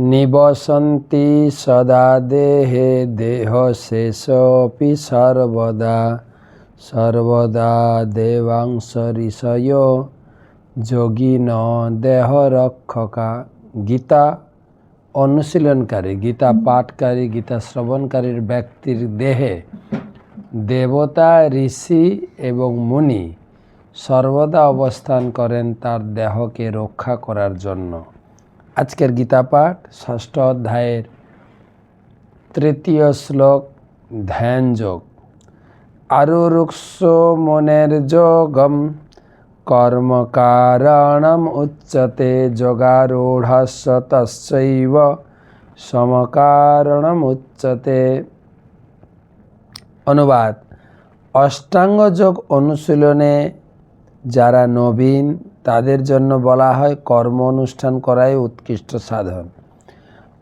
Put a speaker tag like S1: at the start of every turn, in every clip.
S1: নিবসন্তি সদা দেহে দেহ শেষপি সর্বদা। সর্বদা দেবাংশ ঋষয় যোগিন দেহ রক্ষকা। গীতা অনুশীলনকারী, গীতা পাঠকারী, গীতা শ্রবণকারীর ব্যক্তির দেহে দেবতা, ঋষি এবং মুনি সর্বদা অবস্থান করেন তার দেহকে রক্ষা করার জন্য। আজকের গীতা পাঠ ষষ্ঠ অধ্যায়ের তৃতীয় শ্লোক, ধ্যান যোগ। আরুরুক্ষ মনের যোগম, কর্মকারণম উচ্যতে যোগারূঢ়স্য তস্যৈব, সমকারণম উচ্যতে অনুবাদ, অষ্টাঙ্গ যোগ অনুশীলনে যারা নবীন তাদের জন্য বলা হয় কর্ম অনুষ্ঠান করাই উৎকৃষ্ট সাধন।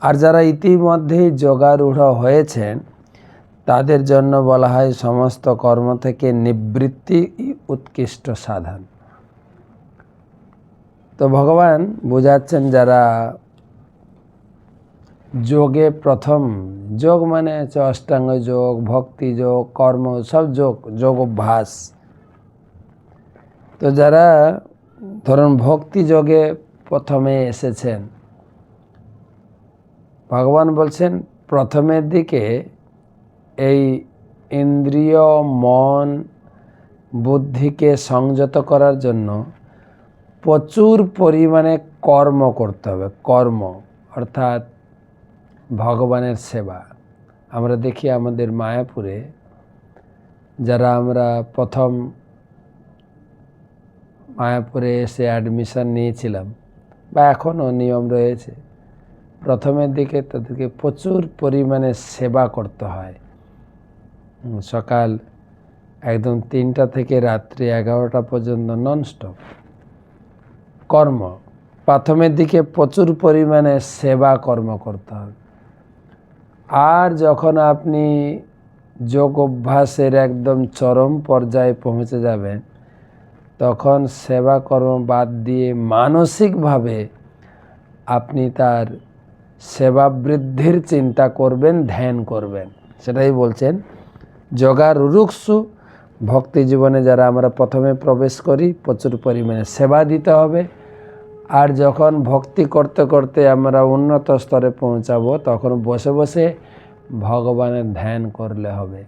S1: আর যারা ইতিমধ্যেই যোগারূঢ় হয়েছেন, তাদের জন্য বলা হয় সমস্ত কর্ম থেকে নিবৃত্তি উৎকৃষ্ট সাধন। তো ভগবান বোঝাচ্ছেন যারা যোগে প্রথম, যোগ মানে হচ্ছে অষ্টাঙ্গ যোগ, ভক্তি যোগ, কর্ম, সব যোগ যোগ অভ্যাস। তো যারা ধরুন ভক্তি যোগে প্রথমে এসেছেন। ভগবান বলছেন প্রথমের দিকে এই ইন্দ্রিয়, মন, বুদ্ধিকে সংযত করার জন্য প্রচুর পরিমাণে কর্ম করতে হবে। কর্ম, অর্থাৎ ভগবানের সেবা। আমরা দেখি আমাদের মায়াপুরে যারা আমরা প্রথম মায়াপুরে এসে অ্যাডমিশান নিয়েছিলাম বা এখনও নিয়ম রয়েছে। প্রথমের দিকে তাদেরকে প্রচুর পরিমাণে সেবা করতে হয়। সকাল একদম তিনটা থেকে রাত্রি এগারোটা পর্যন্ত ননস্টপ কর্ম, প্রথমের দিকে প্রচুর পরিমাণে সেবা কর্ম করতে হবে আর যখন আপনি যোগ অভ্যাসের একদম চরম পর্যায়ে পৌঁছে যাবেন তখন সেবা কর্ম বাদ দিয়ে মানসিকভাবে আপনি তার সেবা বৃদ্ধির চিন্তা করবেন, ধ্যান করবেন। সেটাই বলছেন যোগার রুরুক্ষু ভক্তি জীবনে যারা আমরা প্রথমে প্রবেশ করি, প্রচুর পরিমাণে সেবা দিতে হবে। আর যখন ভক্তি করতে করতে আমরা উন্নত স্তরে পৌঁছাবো, তখন বসে বসে ভগবানের ধ্যান করলে হবে।